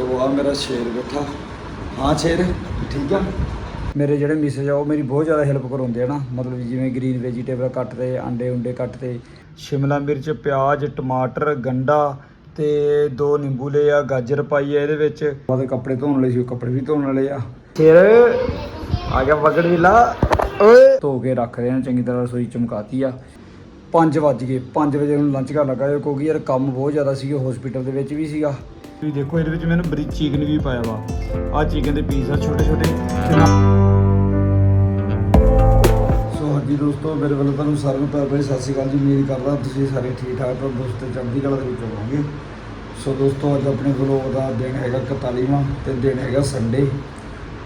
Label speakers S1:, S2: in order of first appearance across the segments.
S1: ਸੋ ਆ ਮੇਰਾ ਸ਼ੇਰ ਬੈਠਾ। ਹਾਂ ਸ਼ੇਰ, ਠੀਕ ਆ? ਮੇਰੇ ਜਿਹੜੇ ਮਿਸੇਜ ਆ, ਉਹ ਮੇਰੀ ਬਹੁਤ ਜ਼ਿਆਦਾ ਹੈਲਪ ਕਰਾਉਂਦੇ ਆ ਨਾ। ਮਤਲਬ ਜਿਵੇਂ ਗ੍ਰੀਨ ਵੈਜੀਟੇਬਲ ਕੱਟ ਤੇ ਅੰਡੇ ਉਂਡੇ ਕੱਟ ਸ਼ਿਮਲਾ ਮਿਰਚ, ਪਿਆਜ਼, ਟਮਾਟਰ, ਗੰਡਾ ਤੇ ਦੋ ਨਿੰਬੂ ਲਏ ਆ, ਗਾਜਰ ਪਾਈ ਆ ਇਹਦੇ ਵਿੱਚ। ਉਹਦੇ ਕੱਪੜੇ ਧੋਣ ਵਾਲੇ ਸੀ, ਉਹ ਕੱਪੜੇ ਵੀ ਧੋਣ ਵਾਲੇ ਆ। ਫਿਰ ਆ ਗਿਆ ਪਕੜ ਵਿਲਾ। ਓਏ! ਧੋ ਕੇ ਰੱਖਦੇ ਰਹੇ ਚੰਗੀ ਤਰ੍ਹਾਂ ਰਸੋਈ ਚਮਕਾਤੀ ਆ। 5 ਵੱਜ ਗਏ 5 ਵਜੇ ਹੁਣ ਲੰਚ ਕਰਨ ਲੱਗਾ ਕਿਉਂਕਿ ਯਾਰ ਕੰਮ ਬਹੁਤ ਜ਼ਿਆਦਾ ਸੀ ਹਸਪੀਟਲ ਦੇ ਵਿੱਚ ਵੀ ਸੀਗਾ। ਤੁਸੀਂ ਦੇਖੋ ਇਹਦੇ ਵਿੱਚ ਮੈਨੂੰ ਬਰੀ ਚਿਕਨ ਵੀ ਪਾਇਆ ਵਾ। ਆ ਚਿਕਨ ਦੇ ਪੀਸ ਆ ਛੋਟੇ ਛੋਟੇ ਸੋ ਹਾਂਜੀ ਦੋਸਤੋ, ਮੇਰੇ ਵੱਲੋਂ ਤੁਹਾਨੂੰ ਸਾਰਿਆਂ ਨੂੰ ਪਿਆਰ ਭਰੀ ਸਤਿ ਸ਼੍ਰੀ ਅਕਾਲ ਜੀ। ਉਮੀਦ ਕਰਦਾ ਤੁਸੀਂ ਸਾਰੇ ਠੀਕ ਠਾਕ ਤੋਂ ਦੋਸਤੋ ਚੜ੍ਹਦੀ ਕਲਾ ਦੇ ਵਿੱਚ ਹੋਵੋਗੇ। ਸੋ ਦੋਸਤੋ, ਅੱਜ ਆਪਣੇ ਵਲੋਗ ਦਾ ਦਿਨ ਹੈਗਾ 41ਵਾਂ ਤੇ ਦਿਨ ਹੈਗਾ ਸੰਡੇ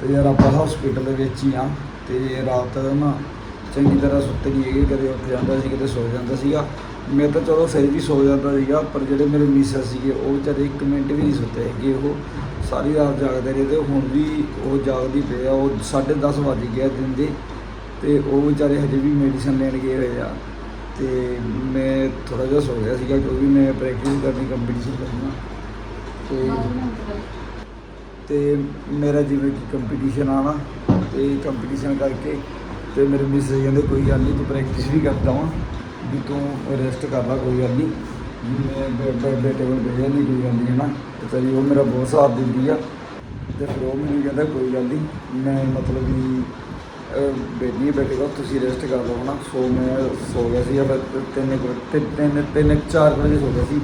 S1: ਤੇ ਯਾਰ ਆਪਾਂ ਹਸਪੀਟਲ ਦੇ ਵਿੱਚ ਹੀ ਆ ਤੇ ਰਾਤ ਨਾ ਚੰਗੀ ਤਰ੍ਹਾਂ ਸੁੱਤੇ ਨਹੀਂ ਹੈਗੇ, ਕਦੇ ਉੱਠ ਜਾਂਦਾ ਸੀ, ਕਦੇ ਸੋ ਜਾਂਦਾ ਸੀਗਾ। ਮੈਂ ਤਾਂ ਚਲੋ ਫਿਰ ਵੀ ਸੋ ਜਾਂਦਾ ਸੀਗਾ, ਪਰ ਜਿਹੜੇ ਮੇਰੇ ਮਿਸਰ ਸੀਗੇ, ਉਹ ਵਿਚਾਰੇ ਇੱਕ ਮਿੰਟ ਵੀ ਨਹੀਂ ਸੁੱਤੇ ਹੈਗੇ। ਉਹ ਸਾਰੀ ਰਾਤ ਜਾਗਦੇ ਰਹੇ ਤੇ ਹੁਣ ਵੀ ਉਹ ਜਾਗਦੀ ਪਏ ਆ। ਉਹ 10:30 ਵੱਜ ਗਿਆ ਦਿਨ ਦੇ ਤੇ ਉਹ ਵਿਚਾਰੇ ਹਜੇ ਵੀ ਮੈਡੀਸਨ ਲੈਣ ਗਏ ਹੋਏ ਆ। ਤੇ ਮੈਂ ਥੋੜਾ ਜਿਹਾ ਸੋ ਗਿਆ ਸੀਗਾ, ਕਿਉਂਕਿ ਮੈਂ ਪ੍ਰੈਕਟਿਸ ਕਰਨੀ ਕੰਪੀਟੀਸ਼ਨ ਕਰਨਾ ਤੇ ਤੇ ਮੇਰਾ ਜਿਵੇਂ ਕਿ ਕੰਪੀਟੀਸ਼ਨ ਆਣਾ ਤੇ ਕੰਪੀਟੀਸ਼ਨ ਕਰਕੇ ਤੇ ਮੇਰੇ ਮਿਸੇਜ ਕਹਿੰਦੇ, ਕੋਈ ਗੱਲ ਨਹੀਂ ਤੂੰ ਪ੍ਰੈਕਟਿਸ ਵੀ ਕਰਦਾ ਵਾਂ। ਵੀ ਤੂੰ ਰੈਸਟ ਕਰ ਲੈ, ਕੋਈ ਗੱਲ ਨਹੀਂ ਮੈਂ ਬੈ- ਬੈ- ਬੈਠੇ ਕੋਲ ਬੈਠਿਆ ਨਹੀਂ ਕੋਈ ਗੱਲ ਨਹੀਂ ਹੈ ਨਾ ਤੇ ਚਲੀ ਉਹ ਮੇਰਾ ਬਹੁਤ ਸਾਥ ਦਿੰਦੀ ਆ। ਤੇ ਫਿਰ ਉਹ ਮੈਨੂੰ ਕਹਿੰਦਾ, ਕੋਈ ਗੱਲ ਨਹੀਂ ਮੈਂ ਮਤਲਬ ਵੀ ਬੈਠੀ ਬੇਟੇ ਕੋ ਤੁਸੀਂ ਰੈਸਟ ਕਰ ਲਓ ਨਾ ਸੋ ਮੈਂ ਸੋ ਗਿਆ ਸੀ ਫਿਰ ਤਿੰਨ ਕੁ- ਤਿੰਨ ਤਿੰਨ ਤਿੰਨ, ਚਾਰ ਵਜੇ ਸੋ ਗਿਆ ਸੀ।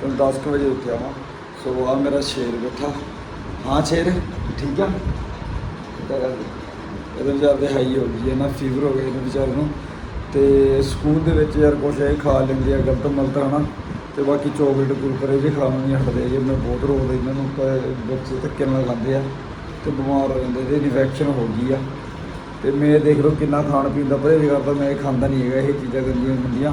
S1: ਤੇ 10 ਕੁ ਵਜੇ ਉੱਠਿਆ ਵਾਂ। ਸੋ ਆ ਮੇਰਾ ਸ਼ੇਰ ਬੈਠਾ। ਹਾਂ ਸ਼ੇਰ, ਠੀਕ ਆ? ਇਹਦੇ ਵਿਚਾਰ ਦੇ ਹਾਈ ਹੋ ਗਈ ਹੈ, ਨਾ ਫੀਵਰ ਹੋ ਗਿਆ ਇਹਦੇ ਵਿਚਾਰ ਨੂੰ। ਤੇ ਸਕੂਲ ਦੇ ਵਿੱਚ ਯਾਰ ਕੁਛ ਇਹ ਖਾ ਲੈਂਦੇ ਆ, ਗਲਤ ਮਲਤ, ਹਨਾ? ਤੇ ਬਾਕੀ ਚੋਕਲੇਟ ਕੁਰਕਰੇ ਜੇ ਖਾਣੋਂ ਨਹੀਂ ਹਟਦੇ ਜੇ ਮੈਂ ਬਹੁਤ ਰੋਕਦਾ ਇਹਨਾਂ ਨੂੰ ਪਰ ਬੱਚੇ ਧੱਕੇ ਨਾਲ ਖਾਂਦੇ ਆ ਤੇ ਬਿਮਾਰ ਹੋ ਜਾਂਦੇ ਤੇ ਇਨਫੈਕਸ਼ਨ ਹੋ ਗਈ ਆ। ਤੇ ਮੈਂ ਦੇਖ ਲਓ ਕਿੰਨਾ ਖਾਣ ਪੀਣ ਦਾ ਪਰਹੇਜ਼ ਕਰਦਾ, ਮੈਂ ਇਹ ਖਾਂਦਾ ਨਹੀਂ ਹੈਗਾ, ਇਹ ਚੀਜ਼ਾਂ ਗੰਦੀਆਂ ਮੰਦੀਆਂ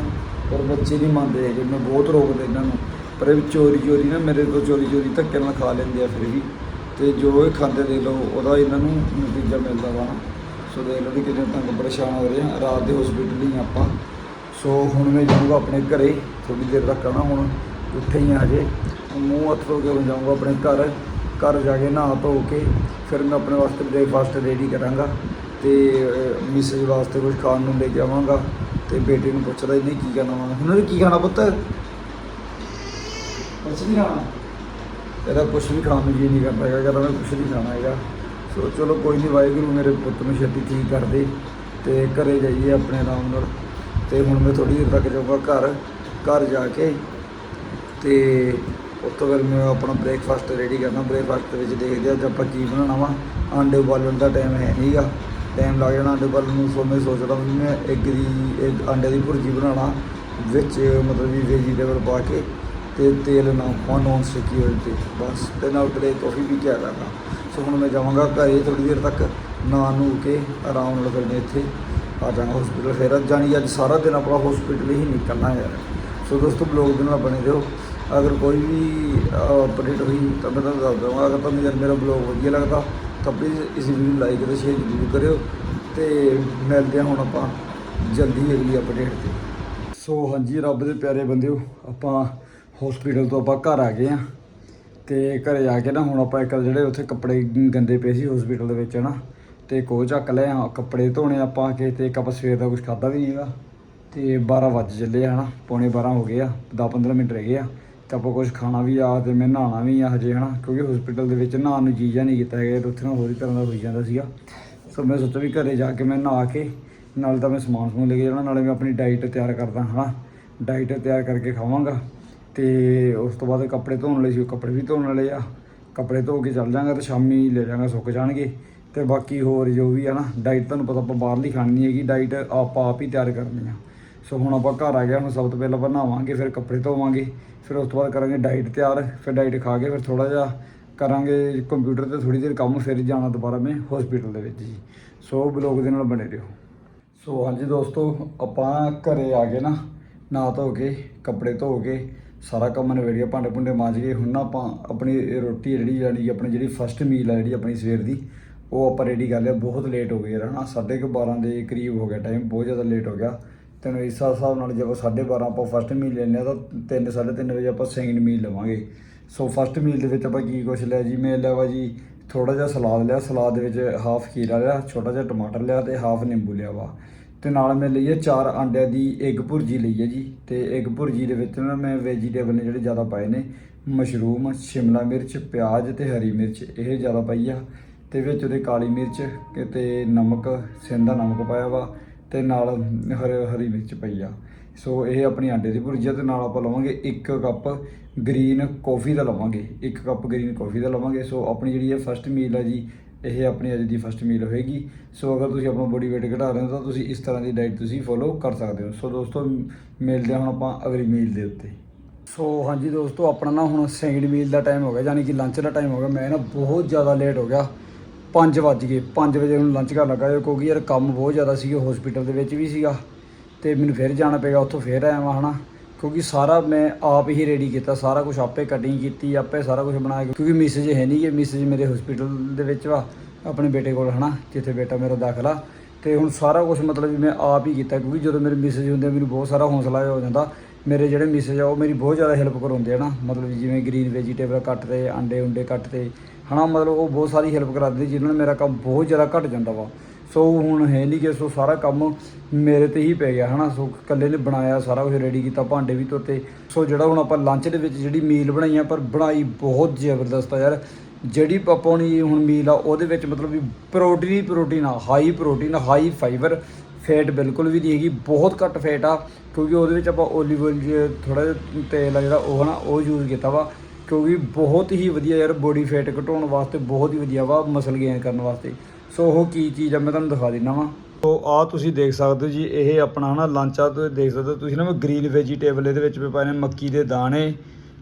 S1: ਪਰ ਬੱਚੇ ਨਹੀਂ ਮੰਨਦੇ ਹੈਗੇ, ਮੈਂ ਬਹੁਤ ਰੋਕਦਾ ਇਹਨਾਂ ਨੂੰ। ਪਰ ਇਹ ਚੋਰੀ ਚੋਰੀ ਨਾ, ਮੇਰੇ ਤੋਂ ਚੋਰੀ ਚੋਰੀ ਧੱਕੇ ਨਾਲ ਖਾ ਲੈਂਦੇ ਆ ਫਿਰ ਵੀ। ਤੇ ਜੋ ਇਹ ਖਾਂਦੇ ਦੇਖ ਲਓ, ਉਹਦਾ ਇਹਨਾਂ ਨੂੰ ਨਤੀਜਾ ਮਿਲਦਾ ਵਾ ਸੋ ਦੇਖ ਲਓ ਵੀ ਕਿੰਨੇ ਤੰਗ ਪਰੇਸ਼ਾਨ ਹੋ ਰਹੇ ਆ। ਰਾਤ ਦੇ ਹਸਪੀਟਲ ਹੀ ਆਪਾਂ। ਸੋ ਹੁਣ ਮੈਂ ਜਾਊਂਗਾ ਆਪਣੇ ਘਰੇ। ਥੋੜੀ ਦੇਰ ਤੱਕ ਨਾ ਹੁਣ। ਉੱਥੇ ਹੀ ਆ ਹਜੇ। ਮੂੰਹ ਹੱਥ ਧੋ ਕੇ ਹੁਣ ਜਾਊਂਗਾ ਆਪਣੇ ਘਰ। ਘਰ ਜਾ ਕੇ ਨਹਾ ਧੋ ਕੇ ਫਿਰ ਮੈਂ ਆਪਣੇ ਵਾਸਤੇ ਬ੍ਰੇਕਫਾਸਟ ਰੈਡੀ ਕਰਾਂਗਾ ਤੇ ਮਿਸੇਜ ਵਾਸਤੇ ਕੁਝ ਖਾਣ ਨੂੰ ਲੈ ਕੇ ਆਵਾਂਗਾ ਤੇ ਬੇਟੇ ਨੂੰ ਪੁੱਛਦਾ ਇਹਨੇ ਕੀ ਖਾਣਾ ਵਾ। ਉਹਨਾਂ ਨੇ ਕੀ ਖਾਣਾ ਪੁੱਤ? ਕੁਛ ਨਹੀਂ ਖਾਣਾ। ਇਹਦਾ ਕੁਛ ਵੀ ਖਾਣ ਨੂੰ ਜੀ ਨਹੀਂ ਕਰਦਾ ਹੈਗਾ। ਕਹਿੰਦਾ ਮੈਂ ਕੁਛ ਨਹੀਂ ਖਾਣਾ ਹੈਗਾ। ਸੋ ਚਲੋ ਕੋਈ ਨਹੀਂ ਵਾਹਿਗੁਰੂ ਮੇਰੇ ਪੁੱਤ ਨੂੰ ਛੇਤੀ ਠੀਕ ਕਰ ਦੇ ਤੇ ਘਰੇ ਜਾਈਏ ਆਪਣੇ ਆਰਾਮ ਨਾਲ। ਤੇ ਹੁਣ ਮੈਂ ਥੋੜੀ ਦੇਰ ਤੱਕ ਜਾਊਗਾ ਘਰ ਘਰ ਜਾ ਕੇ ਤੇ ਉਸ ਤੋਂ ਫਿਰ ਮੈਂ ਆਪਣਾ ਬ੍ਰੇਕਫਾਸਟ ਰੈਡੀ ਕਰਨਾ। ਬ੍ਰੇਕਫਾਸਟ ਵਿੱਚ ਦੇਖਦੇ ਆ ਅੱਜ ਆਪਾਂ ਕੀ ਬਣਾਉਣਾ ਵਾ। ਆਂਡੇ ਉਬਾਲਣ ਦਾ ਟਾਈਮ ਹੈ ਨਹੀਂਗਾ ਟਾਈਮ ਲੱਗ ਜਾਣਾ ਆਂਡੇ ਉਬਾਲਣ ਨੂੰ। ਸੋ ਮੈਂ ਸੋਚਦਾ ਵੀ ਮੈਂ ਇੱਕ ਦੀ, ਇੱਕ ਆਂਡੇ ਦੀ ਭੁਰਜੀ ਬਣਾਉਣਾ, ਵਿੱਚ ਮਤਲਬ ਵੀ ਵੈਜੀਟੇਬਲ ਪਾ ਕੇ ਤੇ ਤੇਲ ਨਾ ਪਾ ਨੌਨ ਸਟਿਕੀ ਹੋਏ ਤੇ। ਬਸ, ਤੇ ਨਾਲ ਤੇ ਕਾਫੀ ਵੀ ਕਿਆ ਕਰਨਾ ਸੋ ਹੁਣ ਮੈਂ ਜਾਵਾਂਗਾ ਘਰੇ ਥੋੜੀ ਦੇਰ ਤੱਕ ਨਾ ਨੂੰ ਕੇ ਆਰਾਮ ਨਾਲ ਫਿਰ ਇੱਥੇ। ਆ ਜਾਵਾਂਗਾ ਹਸਪੀਟਲ ਫਿਰ। ਅੱਜ ਜਾਣੀ ਅੱਜ ਸਾਰਾ ਦਿਨ ਆਪਣਾ ਹਸਪੀਟਲ ਹੀ ਨਿਕਲਣਾ ਯਾਰ ਸੋ ਦੋਸਤੋ ਬਲੌਗ ਦੇ ਨਾਲ ਬਣੇ ਰਹੋ। ਅਗਰ ਕੋਈ ਵੀ ਅਪਡੇਟ ਹੋਈ ਤਾਂ ਮੈਂ ਤੁਹਾਨੂੰ ਦੱਸ ਦਵਾਂਗਾ। ਅਗਰ ਤੁਹਾਨੂੰ ਯਾਰ ਮੇਰਾ ਬਲੌਗ ਵਧੀਆ ਲੱਗਦਾ, ਤਾਂ ਪਲੀਜ਼ ਇਸ ਵੀਡੀਓ ਨੂੰ ਲਾਈਕ ਅਤੇ ਸ਼ੇਅਰ ਜ਼ਰੂਰ ਕਰਿਓ। ਤੇ ਮਿਲਦੇ ਹਾਂ ਹੁਣ ਆਪਾਂ ਜਲਦੀ ਅਗਲੀ ਅਪਡੇਟ ਤੇ। ਸੋ ਹਾਂਜੀ, ਰੱਬ ਦੇ ਪਿਆਰੇ ਬੰਦਿਓ, ਆਪਾਂ ਹਸਪੀਟਲ ਤੋਂ ਆਪਾਂ ਘਰ ਆ ਗਏ ਆ ਤੇ ਘਰੇ ਆ ਕੇ ਨਾ ਹੁਣ ਆਪਾਂ ਇੱਕ ਜਿਹੜੇ ਉੱਥੇ ਕੱਪੜੇ ਗੰਦੇ ਪਏ ਸੀ ਹਸਪੀਟਲ ਦੇ ਵਿੱਚ ਨਾ ਤੇ ਇੱਕ ਉਹ ਚੱਕ ਲਏ ਆ ਕੱਪੜੇ ਧੋਣੇ ਆਪਾਂ ਆ ਕੇ ਤੇ ਇੱਕ ਆਪਾਂ ਸਵੇਰ ਦਾ ਕੁਝ ਖਾਦਾ ਵੀ ਨਹੀਂਗਾ ਤੇ 12 ਵੱਜ ਚੱਲੇ ਆ ਹਨਾ, ਪੌਣੇ 12 ਹੋ ਗਏ ਆ 10-15 ਮਿੰਟ ਰਹਿ ਗਏ ਆ, ਤੇ ਆਪਾਂ ਕੁਝ ਖਾਣਾ ਵੀ ਆ ਤੇ ਮੈਂ ਨਹਾਉਣਾ ਵੀ ਆ ਹਜੇ ਹਨਾ, ਕਿਉਂਕਿ ਹਸਪੀਟਲ ਦੇ ਵਿੱਚ ਨਹਾਉਣ ਨੂੰ ਜੀਜਾ ਨਹੀਂ ਕੀਤਾ ਹੈਗਾ, ਤੇ ਉੱਥੇ ਨਾ ਹੋਰ ਹੀ ਤਰ੍ਹਾਂ ਦਾ ਹੋਈ ਜਾਂਦਾ ਸੀਗਾ, ਸੋ ਮੈਂ ਸੋਚਿਆ ਵੀ ਘਰੇ ਜਾ ਕੇ ਮੈਂ ਨਹਾ ਕੇ, ਨਾਲ ਤਾਂ ਮੈਂ ਸਮਾਨ ਸਮੂਨ ਲੈ ਕੇ ਜਾਣਾ, ਨਾਲੇ ਮੈਂ ਆਪਣੀ ਡਾਈਟ ਤਿਆਰ ਕਰਦਾ ਹਨਾ ਡਾਈਟ ਤਿਆਰ ਕਰਕੇ ਖਾਵਾਂਗਾ ਤੇ ਉਸ ਤੋਂ ਬਾਅਦ ਕੱਪੜੇ ਧੋਣ ਲਈ ਸੀ, ਉਹ ਕੱਪੜੇ ਵੀ ਧੋਣ ਵਾਲੇ ਆ। ਕੱਪੜੇ ਧੋ ਕੇ ਚੱਲ ਜਾਾਂਗਾ ਤੇ ਸ਼ਾਮੀ ਲੈ ਜਾਾਂਗਾ ਸੁੱਕ ਜਾਣਗੇ। ਤੇ ਬਾਕੀ ਹੋਰ ਜੋ ਵੀ ਆ ਨਾ ਡਾਈਟ ਤੁਹਾਨੂੰ ਪਤਾ ਆਪਾਂ ਬਾਹਰਲੀ ਨਹੀਂ ਖਾਣੀ ਹੈਗੀ ਡਾਈਟ ਆਪਾਂ ਆਪ ਹੀ ਤਿਆਰ ਕਰਨੀ ਆ। ਸੋ ਹੁਣ ਆਪਾਂ ਘਰ ਆ ਗਏ, ਹੁਣ ਸਭ ਤੋਂ ਪਹਿਲਾਂ ਬਣਾਵਾਂਗੇ ਫਿਰ ਕੱਪੜੇ ਧੋਵਾਂਗੇ, ਫਿਰ ਉਸ ਤੋਂ ਬਾਅਦ ਕਰਾਂਗੇ ਡਾਈਟ ਤਿਆਰ, ਫਿਰ ਡਾਈਟ ਖਾ ਕੇ ਫਿਰ ਥੋੜਾ ਜਿਹਾ ਕਰਾਂਗੇ ਕੰਪਿਊਟਰ ਤੇ ਥੋੜੀ ਦੇਰ ਕੰਮ, ਫਿਰ ਜਾਣਾ ਦੁਬਾਰਾ ਮੈਂ ਹਸਪੀਟਲ ਦੇ ਵਿੱਚ ਜੀ। ਸੋ ਬਲੌਗ ਦੇ ਨਾਲ ਬਣੇ ਰਹੋ। ਸੋ ਹਾਂਜੀ ਦੋਸਤੋ, ਆਪਾਂ ਘਰੇ ਆ ਗਏ ਨਾ, ਨਹਾ ਧੋ ਕੇ, ਕੱਪੜੇ ਧੋ ਕੇ ਸਾਰਾ ਕੰਮ ਨਵੇੜਿਆ ਭਾਂਡੇ ਭੁੰਡੇ ਮਾਂਜ ਕੇ ਹੁਣ ਨਾ ਆਪਾਂ ਆਪਣੀ ਰੋਟੀ ਜਿਹੜੀ ਜਾਣੀ ਆਪਣੀ ਜਿਹੜੀ ਫਸਟ ਮੀਲ ਆ ਜਿਹੜੀ ਆਪਣੀ ਸਵੇਰ ਦੀ, ਉਹ ਆਪਾਂ ਰੈਡੀ ਕਰ ਲਿਆ। ਬਹੁਤ ਲੇਟ ਹੋ ਗਏ ਯਾਰ, ਹਨਾ? ਸਾਢੇ ਕੁ 12 ਦੇ ਕਰੀਬ ਹੋ ਗਿਆ ਟਾਈਮ ਬਹੁਤ ਜ਼ਿਆਦਾ ਲੇਟ ਹੋ ਗਿਆ। ਤੈਨੂੰ ਇਸ ਹਿਸਾਬ ਨਾਲ ਜੇ ਆਪਾਂ 12:30 ਆਪਾਂ ਫਸਟ ਮੀਲ ਲੈਂਦੇ ਆ ਤਾਂ 3 3:30 ਵਜੇ ਆਪਾਂ ਸੈਕਿੰਡ ਮੀਲ ਲਵਾਂਗੇ। ਸੋ ਫਸਟ ਮੀਲ ਦੇ ਵਿੱਚ ਆਪਾਂ ਕੀ ਕੁਛ ਲਿਆ ਜੀ? ਮੈਂ ਲਿਆ ਵਾ ਜੀ ਥੋੜਾ ਜਿਹਾ ਸਲਾਦ ਲਿਆ। ਸਲਾਦ ਦੇ ਵਿੱਚ ਹਾਫ ਖੀਰਾ ਲਿਆ, ਛੋਟਾ ਜਿਹਾ ਟਮਾਟਰ ਲਿਆ ਤੇ ਹਾਫ ਨਿੰਬੂ ਲਿਆ ਵਾ। ਤੇ ਨਾਲ ਮੈਂ ਲਈ ਹੈ ਚਾਰ ਅੰਡਿਆਂ ਦੀ ਐਗ ਭੁਰਜੀ ਲਈ ਹੈ ਜੀ। ਤੇ ਐਗ ਭੁਰਜੀ ਦੇ ਵਿੱਚ ਨਾ ਮੈਂ ਵੈਜੀਟੇਬਲ ਨੇ ਜਿਹੜੇ ਜ਼ਿਆਦਾ ਪਾਏ ਨੇ, ਮਸ਼ਰੂਮ, ਸ਼ਿਮਲਾ ਮਿਰਚ, ਪਿਆਜ਼ ਤੇ ਹਰੀ ਮਿਰਚ, ਇਹ ਜ਼ਿਆਦਾ ਪਾਈ ਆ। ਤੇ ਵਿੱਚ ਉਹਦੇ ਕਾਲੀ ਮਿਰਚ ਕਿ ਤੇ ਨਮਕ ਸਿੰਦਾ ਨਮਕ ਪਾਇਆ ਵਾ ਤੇ ਨਾਲ ਹਰ ਹਰੀ ਮਿਰਚ ਪਈ ਆ। ਸੋ ਇਹ ਆਪਣੀ ਆਂਡੇ ਦੀ ਭੁਰਜੀ ਆ ਤੇ ਨਾਲ ਆਪਾਂ ਲਵਾਂਗੇ 1 ਕੱਪ ਗ੍ਰੀਨ ਕਾਫੀ ਦਾ ਲਵਾਂਗੇ। 1 ਕੱਪ ਗ੍ਰੀਨ ਕਾਫੀ ਦਾ ਲਵਾਂਗੇ। ਸੋ ਆਪਣੀ ਜਿਹੜੀ ਇਹ ਫਸਟ ਮੀਲ ਆ ਜੀ ਇਹ ਆਪਣੀ ਅੱਜ ਦੀ ਫਸਟ ਮੀਲ ਹੋਏਗੀ। ਸੋ ਅਗਰ ਤੁਸੀਂ ਆਪਣਾ ਬੋਡੀ weight ਘਟਾ ਰਹੇ ਹੋ, ਤਾਂ ਤੁਸੀਂ ਇਸ ਤਰ੍ਹਾਂ ਦੀ ਡਾਈਟ ਤੁਸੀਂ ਫੋਲੋ ਕਰ ਸਕਦੇ ਹੋ। ਸੋ ਦੋਸਤੋ, ਮਿਲਦੇ ਹਾਂ ਹੁਣ ਆਪਾਂ ਅਗਲੀ ਮੀਲ ਦੇ ਉੱਤੇ। ਸੋ ਹਾਂਜੀ ਦੋਸਤੋ, ਆਪਣਾ ਨਾ ਹੁਣ ਸੈਕਿੰਡ ਮੀਲ ਦਾ ਟਾਈਮ ਹੋ ਗਿਆ, ਯਾਨੀ ਕਿ ਲੰਚ ਦਾ ਟਾਈਮ ਹੋ ਗਿਆ। ਮੈਂ ਨਾ ਬਹੁਤ ਜ਼ਿਆਦਾ ਲੇਟ ਹੋ ਗਿਆ। 5 ਵੱਜ ਗਏ। 5 ਵਜੇ ਹੁਣ ਲੰਚ ਕਰਨ ਲੱਗਾ ਕਿਉਂਕਿ ਯਾਰ ਕੰਮ ਬਹੁਤ ਜ਼ਿਆਦਾ ਸੀਗਾ ਹਸਪੀਟਲ ਦੇ ਵਿੱਚ ਵੀ ਸੀਗਾ। ਤੇ ਮੈਨੂੰ ਫਿਰ ਜਾਣਾ ਪਏਗਾ, ਉੱਥੋਂ ਫਿਰ ਆਇਆ ਵਾਂ, ਹਨਾ। ਕਿਉਂਕਿ ਸਾਰਾ ਮੈਂ ਆਪ ਹੀ ਰੈਡੀ ਕੀਤਾ, ਸਾਰਾ ਕੁਝ ਆਪੇ ਕਟਿੰਗ ਕੀਤੀ, ਆਪੇ ਸਾਰਾ ਕੁਝ ਕੇ। ਕਿਉਂਕਿ ਮਿਸਜ ਹੈ ਨਹੀਂ ਕਿ ਮਿਸਜ ਮੇਰੇ ਹਸਪੀਟਲ ਦੇ ਵਿੱਚ ਵਾ, ਆਪਣੇ ਬੇਟੇ ਕੋਲ, ਹਨਾ, ਜਿੱਥੇ ਬੇਟਾ ਮੇਰਾ ਦਾਖਲਾ ਤੇ ਹੁਣ ਸਾਰਾ ਕੁਝ ਮਤਲਬ ਵੀ ਮੈਂ ਆਪ ਹੀ ਕੀਤਾ, ਕਿਉਂਕਿ ਜਦੋਂ ਮੇਰੇ ਮਿਸਜ ਹੁੰਦੇ ਮੈਨੂੰ ਬਹੁਤ ਸਾਰਾ ਹੌਸਲਾ ਹੋ ਜਾਂਦਾ। ਮੇਰੇ ਜਿਹੜੇ ਮਿਸਜ ਆ, ਉਹ ਮੇਰੀ ਬਹੁਤ ਜ਼ਿਆਦਾ ਹੈਲਪ ਕਰਾਉਂਦੇ ਆ ਨਾ ਮਤਲਬ ਜਿਵੇਂ ਗ੍ਰੀਨ ਵੈਜੀਟੇਬਲ ਕੱਟ ਤੇ ਅੰਡੇ ਉਂਡੇ ਕੱਟ ਤੇ ਹਨਾ, ਮਤਲਬ ਉਹ ਬਹੁਤ ਸਾਰੀ ਹੈਲਪ ਕਰਾਉਂਦੇ ਜਿਹਨਾਂ ਨਾਲ ਮੇਰਾ ਕੰਮ ਬਹੁਤ ਜ਼ਿਆਦਾ ਘਟ ਜਾਂਦਾ ਵਾ। ਸੋ ਹੁਣ ਹੈ ਨਹੀਂ ਕਿ ਸੋ ਸਾਰਾ ਕੰਮ ਮੇਰੇ ਤੇ ਹੀ ਪੈ ਗਿਆ, ਹਨਾ? ਸੋ ਇਕੱਲੇ ਨੇ ਬਣਾਇਆ ਸਾਰਾ ਕੁਝ ਰੈਡੀ ਕੀਤਾ, ਭਾਂਡੇ ਵੀ ਧੋਤੇ। ਸੋ ਜਿਹੜਾ ਹੁਣ ਆਪਾਂ ਲੰਚ ਦੇ ਵਿੱਚ ਜਿਹੜੀ ਮੀਲ ਬਣਾਈ ਆ, ਪਰ ਬਣਾਈ ਬਹੁਤ ਜ਼ਬਰਦਸਤ ਆ ਯਾਰ। ਜਿਹੜੀ ਆਪਾਂ ਨੇ ਹੁਣ ਮੀਲ ਆ, ਉਹਦੇ ਵਿੱਚ ਮਤਲਬ ਵੀ ਪ੍ਰੋਟੀਨ ਹੀ ਪ੍ਰੋਟੀਨ ਆ high protein high fibre fat ਬਿਲਕੁਲ ਵੀ ਨਹੀਂ ਹੈਗੀ, ਬਹੁਤ ਘੱਟ ਫੈਟ ਆ, ਕਿਉਂਕਿ ਉਹਦੇ ਵਿੱਚ ਆਪਾਂ ਓਲੀਵ ਆਇਲ ਥੋੜਾ ਜਿਹਾ ਤੇਲ ਆ ਜਿਹੜਾ, ਉਹ ਹਨਾ, ਉਹ ਯੂਜ਼ ਕੀਤਾ ਵਾ। ਕਿਉਂਕਿ ਬਹੁਤ ਹੀ ਵਧੀਆ ਯਾਰ ਬੋਡੀ ਫੈਟ ਘਟਾਉਣ ਵਾਸਤੇ ਬਹੁਤ ਹੀ ਵਧੀਆ ਵਾ ਮਸਲ ਗੇਨ ਕਰਨ ਵਾਸਤੇ। ਸੋ ਉਹ ਕੀ ਚੀਜ਼ ਆ, ਮੈਂ ਤੁਹਾਨੂੰ ਦਿਖਾ ਦਿੰਦਾ ਵਾਂ। ਸੋ ਆ ਤੁਸੀਂ ਦੇਖ ਸਕਦੇ ਹੋ ਜੀ, ਇਹ ਆਪਣਾ ਹਨਾ ਲੰਚ ਆ ਤੁਸੀਂ ਦੇਖ ਸਕਦੇ ਹੋ, ਤੁਸੀਂ ਨਾ ਮੈਂ ਗ੍ਰੀਨ ਵੈਜੀਟੇਬਲ ਇਹਦੇ ਵਿੱਚ ਪਾਏ ਨੇ ਮੱਕੀ ਦੇ ਦਾਣੇ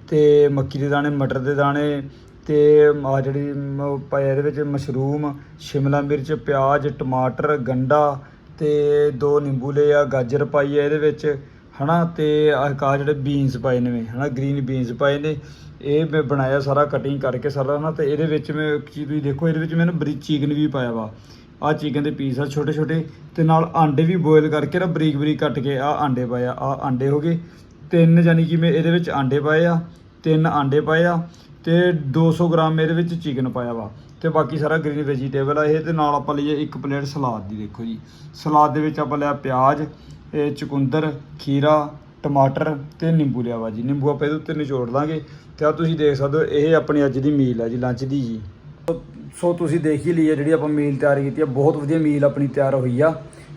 S1: ਤੇ ਮੱਕੀ ਦੇ ਦਾਣੇ, ਮਟਰ ਦੇ ਦਾਣੇ ਤੇ ਆ ਜਿਹੜੀ ਮ- ਇਹਦੇ ਵਿੱਚ ਮਸ਼ਰੂਮ, ਸ਼ਿਮਲਾ ਮਿਰਚ, ਪਿਆਜ਼, ਟਮਾਟਰ, ਗੰਡਾ ਤੇ ਦੋ ਨਿੰਬੂ ਲਏ ਆ, ਗਾਜਰ ਪਾਈ ਆ ਇਹਦੇ ਵਿੱਚ, ਹਨਾ ਤੇ ਆਹ ਕਾ ਜਿਹੜੇ ਬੀਨਸ ਪਾਏ ਨੇ ਹਨਾ ਗ੍ਰੀਨ ਬੀਨਸ ਪਾਏ ਨੇ। ਇਹ ਮੈਂ ਬਣਾਇਆ ਸਾਰਾ ਕਟਿੰਗ ਕਰਕੇ ਸਾਰਾ ਨਾ, ਤੇ ਇਹਦੇ ਵਿੱਚ ਮੈਂ ਇੱਕ ਚੀਜ਼ ਤੁਸੀਂ ਦੇਖੋ, ਇਹਦੇ ਵਿੱਚ ਮੈਂ ਨਾ ਬਰੀਕ ਚਿਕਨ ਵੀ ਪਾਇਆ ਵਾ। ਆ ਚਿਕਨ ਦੇ ਪੀਸ ਆ ਛੋਟੇ ਛੋਟੇ ਤੇ ਨਾਲ ਆਂਡੇ ਵੀ ਬੋਇਲ ਕਰਕੇ ਨਾ ਬਰੀਕ ਬਰੀਕ ਕੱਟ ਕੇ ਆ ਆਂਡੇ ਪਾਇਆ ਆ ਆਂਡੇ ਹੋ ਗਏ। ਤਿੰਨ ਜਾਨੀ ਕਿ ਮੈਂ ਇਹਦੇ ਵਿੱਚ ਆਂਡੇ ਪਾਏ ਆ, ਤਿੰਨ ਆਂਡੇ ਪਾਏ ਆ, ਤੇ 200 ਗ੍ਰਾਮ ਇਹਦੇ ਵਿੱਚ ਚਿਕਨ ਪਾਇਆ ਵਾ। ਤੇ ਬਾਕੀ ਸਾਰਾ ਗ੍ਰੀਨ ਵੈਜੀਟੇਬਲ ਆ ਇਹ, ਤੇ ਨਾਲ ਆਪਾਂ ਲਈਏ ਇੱਕ ਪਲੇਟ ਸਲਾਦ ਦੀ, ਦੇਖੋ ਜੀ। ਸਲਾਦ ਦੇ ਵਿੱਚ ਆਪਾਂ ਲਿਆ ਪਿਆਜ਼, ਇਹ ਚੁਕੰਦਰ, ਖੀਰਾ, ਟਮਾਟਰ ਤੇ ਨਿੰਬੂ ਲਿਆ ਵਾ ਜੀ। ਨਿੰਬੂ ਆਪਾਂ ਇਹਦੇ ਉੱਤੇ ਨਿਚੋੜ ਲਾਂਗੇ। ਤੇ ਆ ਤੁਸੀਂ ਦੇਖ ਸਕਦੇ ਹੋ, ਇਹ ਆਪਣੀ ਅੱਜ ਦੀ ਮੀਲ ਆ ਜੀ ਲੰਚ ਦੀ ਜੀ। ਸੋ ਤੁਸੀਂ ਦੇਖ ਹੀ ਲਈ ਹੈ ਜਿਹੜੀ ਆਪਾਂ ਮੀਲ ਤਿਆਰ ਕੀਤੀ ਆ, ਬਹੁਤ ਵਧੀਆ ਮੀਲ ਆਪਣੀ ਤਿਆਰ ਹੋਈ ਆ।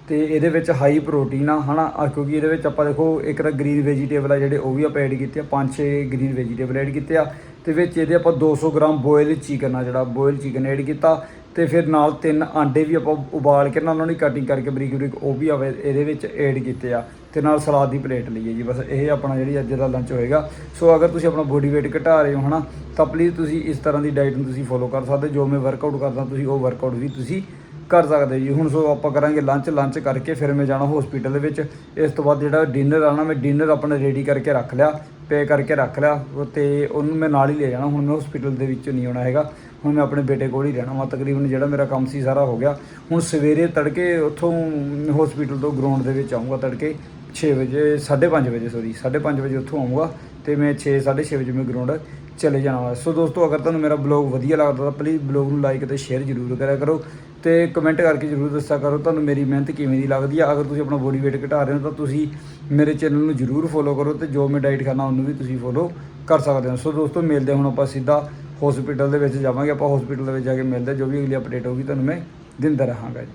S1: ਤੇ ਇਹਦੇ ਵਿੱਚ ਹਾਈ ਪ੍ਰੋਟੀਨ ਆ, ਹਨਾ? ਆਹ ਕਿਉਂਕਿ ਇਹਦੇ ਵਿੱਚ ਆਪਾਂ ਦੇਖੋ, ਇੱਕ ਤਾਂ ਗ੍ਰੀਨ ਵੈਜੀਟੇਬਲ ਆ ਜਿਹੜੇ, ਉਹ ਵੀ ਆਪਾਂ ਐਡ ਕੀਤੇ ਆ, ਪੰਜ ਛੇ ਗ੍ਰੀਨ ਵੈਜੀਟੇਬਲ ਐਡ ਕੀਤੇ ਆ। ਤੇ ਵਿੱਚ ਇਹਦੇ ਆਪਾਂ 200 ਗ੍ਰਾਮ ਬੋਇਲ ਚਿਕਨ ਆ ਜਿਹੜਾ ਬੋਇਲ ਚਿਕਨ ਐਡ ਕੀਤਾ। ਤੇ ਫਿਰ ਨਾਲ ਤਿੰਨ ਆਂਡੇ ਵੀ ਆਪਾਂ ਉਬਾਲ ਕੇ ਨਾਲ ਉਹਨਾਂ ਦੀ ਕਟਿੰਗ ਕਰਕੇ ਬਰੀਕ ਬਰੀਕ ਉਹ ਵੀ ਆਵੇ, ਇਹਦੇ ਵਿੱਚ ਐਡ ਕੀਤੇ ਆ ਤੇ ਨਾਲ ਸਲਾਦ ਦੀ ਪਲੇਟ ਲਈਏ ਜੀ। ਬਸ ਇਹ ਆਪਣਾ ਜਿਹੜੀ ਅੱਜ ਦਾ ਲੰਚ ਹੋਏਗਾ। ਸੋ ਅਗਰ ਤੁਸੀਂ ਆਪਣਾ ਬੋਡੀ weight ਘਟਾ ਰਹੇ ਹੋ ਹਨਾ, ਤਾਂ ਪਲੀਜ਼ ਤੁਸੀਂ ਇਸ ਤਰ੍ਹਾਂ ਦੀ ਡਾਈਟ ਨੂੰ ਤੁਸੀਂ ਫੋਲੋ ਕਰ ਸਕਦੇ ਜੋ ਮੈਂ ਵਰਕਆਊਟ ਕਰਦਾ, ਤੁਸੀਂ ਉਹ ਵਰਕਆਊਟ ਵੀ ਤੁਸੀਂ ਕਰ ਸਕਦੇ ਜੀ। ਹੁਣ ਸੋ ਆਪਾਂ ਕਰਾਂਗੇ ਲੰਚ ਲੰਚ ਕਰਕੇ ਫਿਰ ਮੈਂ ਜਾਣਾ ਹਸਪੀਟਲ ਦੇ ਵਿੱਚ। ਇਸ ਤੋਂ ਬਾਅਦ ਜਿਹੜਾ ਡਿਨਰ ਆਣਾ ਮੈਂ ਡਿਨਰ ਆਪਣਾ ਰੈਡੀ ਕਰਕੇ ਰੱਖ ਲਿਆ। ਪੇ ਕਰਕੇ ਰੱਖ ਲਿਆ ਉਹ ਤੇ ਉਹਨੂੰ ਮੈਂ ਨਾਲ ਹੀ ਲੈ ਜਾਣਾ, ਹੁਣ ਮੈਂ ਹਸਪੀਟਲ ਦੇ ਵਿੱਚ ਨਹੀਂ ਆਉਣਾ ਹੈਗਾ। ਹੁਣ ਮੈਂ ਆਪਣੇ ਬੇਟੇ ਕੋਲ ਹੀ ਰਹਿਣਾ ਵਾ, ਤਕਰੀਬਨ ਜਿਹੜਾ ਮੇਰਾ ਕੰਮ ਸੀ ਸਾਰਾ ਹੋ ਗਿਆ। ਹੁਣ ਸਵੇਰੇ ਤੜਕੇ ਉੱਥੋਂ ਹਸਪੀਟਲ ਤੋਂ ਗਰਾਊਂਡ ਦੇ ਵਿੱਚ ਆਉਂਗਾ ਤੜਕੇ 6 ਵਜੇ 5:30 ਵਜੇ ਸੋਰੀ 5:30 ਵਜੇ ਉੱਥੋਂ ਆਉਂਗਾ ਤੇ ਮੈਂ 6 6:30 ਵਜੇ ਮੈਂ ਗਰਾਊਂਡ ਚਲੇ ਜਾਣਾ ਵਾ। ਸੋ ਦੋਸਤੋ, ਅਗਰ ਤੁਹਾਨੂੰ ਮੇਰਾ ਬਲੌਗ ਵਧੀਆ ਲੱਗਦਾ ਤਾਂ ਪਲੀਜ਼ ਬਲੌਗ ਨੂੰ ਲਾਈਕ ਤੇ ਸ਼ੇਅਰ ਜ਼ਰੂਰ ਕਰਿਆ ਕਰੋ। ਤੇ ਕਮੈਂਟ ਕਰਕੇ ਜ਼ਰੂਰ ਦੱਸਿਆ ਕਰੋ, ਤੁਹਾਨੂੰ ਮੇਰੀ ਮਿਹਨਤ ਕਿਵੇਂ ਦੀ ਲੱਗਦੀ ਆ। ਅਗਰ ਤੁਸੀਂ ਆਪਣਾ ਬੋਡੀ weight ਘਟਾ ਰਹੇ ਹੋ ਤਾਂ ਤੁਸੀਂ ਮੇਰੇ ਚੈਨਲ ਨੂੰ ਜ਼ਰੂਰ ਫੋਲੋ ਕਰੋ ਤੇ ਜੋ ਮੈਂ ਡਾਈਟ ਖਾਣਾ ਉਹਨੂੰ ਵੀ ਤੁਸੀਂ ਫੋਲੋ ਕਰ ਸਕਦੇ ਹੋ। ਸੋ ਦੋਸਤੋ, ਮਿਲਦੇ ਹੁਣ ਆਪਾਂ ਸਿੱਧਾ ਹਸਪੀਟਲ ਦੇ ਵਿੱਚ ਜਾਵਾਂਗੇ। ਆਪਾਂ ਹਸਪੀਟਲ ਦੇ ਵਿੱਚ ਜਾ ਕੇ ਮਿਲਦੇ ਹਾਂ। ਜੋ ਵੀ ਅਗਲੀ ਅਪਡੇਟ ਹੋਊਗੀ, ਤੁਹਾਨੂੰ ਮੈਂ ਦਿੰਦਾ ਰਹਾਂਗਾ ਜੀ।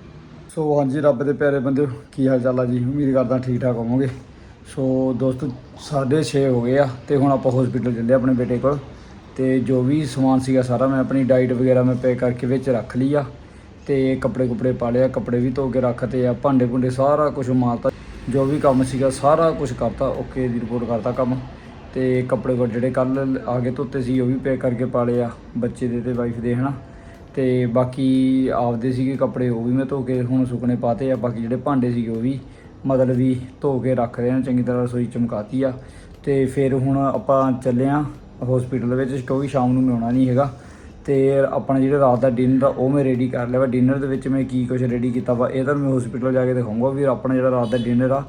S1: ਸੋ ਹਾਂਜੀ, ਰੱਬ ਦੇ ਪਿਆਰੇ ਬੰਦੇ, ਕੀ ਹਾਲ ਚਾਲ ਆ ਜੀ? ਉਮੀਦ ਕਰਦਾ ਠੀਕ ਠਾਕ ਹੋਵੋਗੇ। ਸੋ ਦੋਸਤੋ 6:30 ਹੋ ਗਏ ਆ ਤੇ ਹੁਣ ਆਪਾਂ ਹਸਪੀਟਲ ਚੱਲੇ ਆਪਣੇ ਬੇਟੇ ਕੋਲ। ਤੇ ਜੋ ਵੀ ਸਮਾਨ ਸੀਗਾ ਸਾਰਾ ਮੈਂ ਆਪਣੀ ਡਾਈਟ ਵਗੈਰਾ ਮੈਂ ਪੈਕ ਕਰਕੇ ਵਿੱਚ ਰੱਖ ਲਈ ਆ। ਤੇ ਕੱਪੜੇ ਕੁਪੜੇ ਪਾ ਲਿਆ, ਕੱਪੜੇ ਵੀ ਧੋ ਕੇ ਰੱਖਤੇ ਆ, ਭਾਂਡੇ ਭੁੰਡੇ ਸਾਰਾ ਕੁਝ ਮਾਰਤਾ। ਜੋ ਵੀ ਕੰਮ ਸੀਗਾ ਸਾਰਾ ਕੁਝ ਕਰਤਾ ਓਕੇ ਦੀ ਰਿਪੋਰਟ ਕਰਤਾ ਕੰਮ। ਤੇ ਕੱਪੜੇ ਕੋਲ ਜਿਹੜੇ ਕੱਲ ਕੇ ਧੋਤੇ ਸੀ, ਉਹ ਵੀ ਪੈਕ ਕਰਕੇ ਪਾ ਲਏ ਆ, ਬੱਚੇ ਦੇ ਤੇ ਵਾਈਫ ਦੇ, ਹਨਾ। ਤੇ ਬਾਕੀ ਆਪਦੇ ਸੀਗੇ ਕੱਪੜੇ, ਉਹ ਵੀ ਮੈਂ ਧੋ ਕੇ ਹੁਣ ਸੁੱਕਣੇ ਪਾਤੇ ਆ, ਬਾਕੀ ਜਿਹੜੇ ਭਾਂਡੇ ਸੀਗੇ ਉਹ ਵੀ ਮਤਲਬ ਵੀ ਧੋ ਕੇ ਰੱਖ ਰਹੇ ਹਾਂ ਚੰਗੀ ਤਰ੍ਹਾਂ ਰਸੋਈ ਚਮਕਾਤੀ ਆ। ਤੇ ਫਿਰ ਹੁਣ ਆਪਾਂ ਚੱਲੇ ਆ ਹਸਪੀਟਲ ਵਿੱਚ, ਕਿਉਂਕਿ ਸ਼ਾਮ ਨੂੰ ਮੈਂ ਆਉਣਾ ਨਹੀਂ ਹੈਗਾ। ਤੇ ਆਪਣਾ ਜਿਹੜਾ ਰਾਤ ਦਾ ਡਿਨਰ ਆ, ਉਹ ਮੈਂ ਰੈਡੀ ਕਰ ਲਿਆ ਵਾ। ਡਿਨਰ ਦੇ ਵਿੱਚ ਮੈਂ ਕੀ ਕੁਝ ਰੈਡੀ ਕੀਤਾ ਵਾ, ਇਹ ਤਾਂ ਮੈਂ ਹਸਪੀਟਲ ਜਾ ਕੇ ਦਿਖਾਊਂਗਾ ਵੀ ਆਪਣਾ ਜਿਹੜਾ ਰਾਤ ਦਾ ਡਿਨਰ ਆ,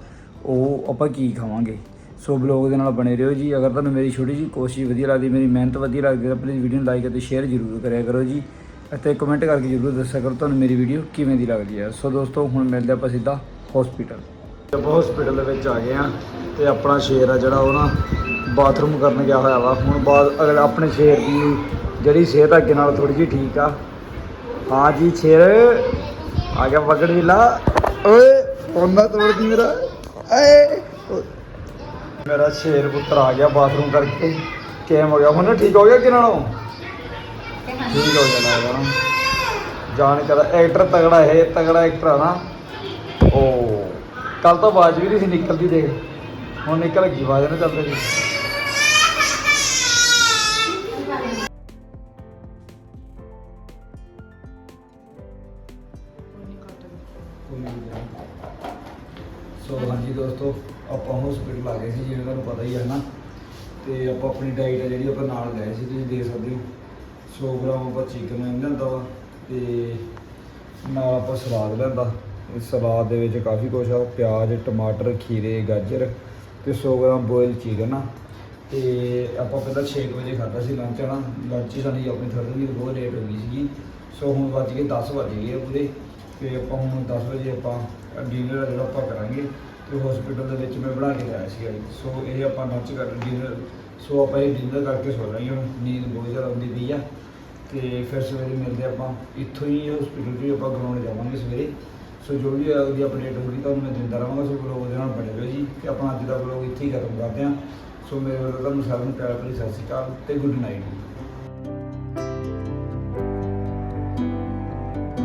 S1: ਉਹ ਆਪਾਂ ਕੀ ਖਾਵਾਂਗੇ। ਸੋ ਬਲੌਗ ਦੇ ਨਾਲ ਬਣੇ ਰਹੋ ਜੀ। ਅਗਰ ਤੁਹਾਨੂੰ ਮੇਰੀ ਛੋਟੀ ਜੀ ਕੋਸ਼ਿਸ਼ ਵਧੀਆ ਲੱਗਦੀ, ਮੇਰੀ ਮਿਹਨਤ ਵਧੀਆ ਲੱਗਦੀ, ਤਾਂ ਪਲੀਜ਼ ਵੀਡੀਓ ਨੂੰ ਲਾਈਕ ਅਤੇ ਸ਼ੇਅਰ ਜ਼ਰੂਰ ਕਰਿਆ ਕਰੋ ਜੀ। ਅਤੇ ਕਮੈਂਟ ਕਰਕੇ ਜ਼ਰੂਰ ਦੱਸਿਆ ਕਰੋ ਤੁਹਾਨੂੰ ਮੇਰੀ ਵੀਡੀਓ ਕਿਵੇਂ ਦੀ ਲੱਗਦੀ ਹੈ ਸੋ ਦੋਸਤੋ, ਹੁਣ ਮਿਲਦੇ ਆਪਾਂ ਸਿੱਧਾ ਹਸਪੀਟਲ ਆਪਾਂ ਹਸਪੀਟਲ ਦੇ ਵਿੱਚ ਆ ਗਏ ਆ ਤੇ ਆਪਣਾ ਸ਼ੇਰ ਆ ਜਿਹੜਾ, ਉਹ ਨਾ ਬਾਥਰੂਮ ਕਰਨ ਗਿਆ ਹੋਇਆ ਵਾ। ਹੁਣ ਬਾਅਦ ਅਗਰ ਆਪਣੇ ਸ਼ੇਰ ਦੀ ਜਿਹੜੀ ਸਿਹਤ ਅੱਗੇ ਨਾਲ ਥੋੜੀ ਜਿਹੀ ਠੀਕ ਆ। ਹਾਂ ਜੀ ਸ਼ੇਰ ਆ ਗਿਆ ਪਕੜ ਵੀ ਓਏ, ਪੌਂਦਾ ਤੋੜਦੀ ਮੇਰਾ। ਏ ਮੇਰਾ ਸ਼ੇਰ ਪੁੱਤਰ ਆ ਗਿਆ ਬਾਥਰੂਮ ਕਰਕੇ। ਕਿਵੇਂ ਹੋ ਗਿਆ। ਹੁਣ ਠੀਕ ਹੋ ਗਿਆ ਕਿ ਨਾਲੋਂ? ਠੀਕ ਹੋ ਗਿਆ ਲੱਗਦਾ ਨਾ ਜਾਣ ਕਰ ਐਕਟਰ ਤਗੜਾ ਹੈ ਤਗੜਾ ਐਕਟਰ ਆ ਨਾ। ਓ ਕੱਲ ਤਾਂ ਆਵਾਜ਼ ਵੀ ਨਹੀਂ ਸੀ ਨਿਕਲਦੀ ਦੇਖ। ਹੁਣ ਨਿਕਲ ਗਈ, ਆਵਾਜ਼ ਨਾ ਚੱਲਦੇ ਜੀ। ਆਪਾਂ ਆਪਣੀ ਡਾਈਟ ਹੈ ਜਿਹੜੀ ਆਪਾਂ ਨਾਲ ਗਏ ਸੀ, ਤੁਸੀਂ ਦੇਖ ਸਕਦੇ ਹੋ। 100 ਗ੍ਰਾਮ ਆਪਾਂ ਚਿਕਨ ਲੈਂਦਾ ਵਾ ਤੇ ਨਾਲ ਆਪਾਂ ਸਲਾਦ ਲੈਂਦਾ। ਇਸ ਸਲਾਦ ਦੇ ਵਿੱਚ ਕਾਫੀ ਕੁਝ ਆ ਪਿਆਜ਼, ਟਮਾਟਰ, ਖੀਰੇ, ਗਾਜਰ ਤੇ 100 ਗ੍ਰਾਮ ਬੋਇਲ ਚਿਕਨ ਆ। ਤੇ ਆਪਾਂ ਪਹਿਲਾਂ 6 ਵਜੇ ਖਾਧਾ ਸੀ ਲੰਚ ਆਣਾ ਲੰਚ ਹੀ ਸਾਡੀ ਆਪਣੀ ਥਰਡ ਵੀ ਬਹੁਤ ਲੇਟ ਹੋ ਗਈ ਸੀਗੀ। ਸੋ ਹੁਣ ਵੱਜ ਗਏ 10 ਵੱਜ ਗਏ ਆ ਪੂਰੇ। ਤੇ ਆਪਾਂ ਹੁਣ 10 ਵਜੇ ਆਪਾਂ ਡਿਨਰ ਜਿਹੜਾ ਆਪਾਂ ਕਰਾਂਗੇ। ਤੇ ਹਸਪੀਟਲ ਦੇ ਵਿੱਚ ਮੈਂ ਬਣਾ ਕੇ ਲਿਆਇਆ ਸੀਗਾ ਜੀ। ਸੋ ਇਹ ਆਪਾਂ ਲੰਚ ਕਰ ਡਿਨਰ ਸੋ ਆਪਾਂ ਇਹ ਡਿਨਰ ਕਰਕੇ ਸੋ ਜਾਈਏ ਹੁਣ। ਨੀਂਦ ਬਹੁਤ ਜ਼ਿਆਦਾ ਆਉਂਦੀ ਪਈ ਆ। ਤੇ ਫਿਰ ਸਵੇਰੇ ਮਿਲਦੇ ਆਪਾਂ। ਇੱਥੋਂ ਹੀ ਹਸਪੀਟਲ 'ਚ ਹੀ ਆਪਾਂ ਗਰਾਊਂਡ ਜਾਵਾਂਗੇ ਸਵੇਰੇ। ਸੋ ਜੋ ਵੀ ਅਗਲੀ ਅਪਡੇਟ ਹੋਊਗੀ, ਤੁਹਾਨੂੰ ਮੈਂ ਦਿੰਦਾ ਰਹਾਂਗਾ। ਸੋ ਬਲੌਗ ਦੇ ਨਾਲ ਬਣੇ ਰਹੋ ਜੀ। ਤੇ ਆਪਾਂ ਅੱਜ ਦਾ ਬਲੌਗ ਇੱਥੇ ਹੀ ਖਤਮ ਕਰਦੇ ਹਾਂ। ਸੋ ਮੇਰੇ ਵੱਲੋਂ ਤੁਹਾਨੂੰ ਸਾਰਿਆਂ ਨੂੰ ਪਿਆਰ ਭਰੀ ਸਤਿ ਸ਼੍ਰੀ ਅਕਾਲ ਤੇ ਗੁੱਡ ਨਾਈਟ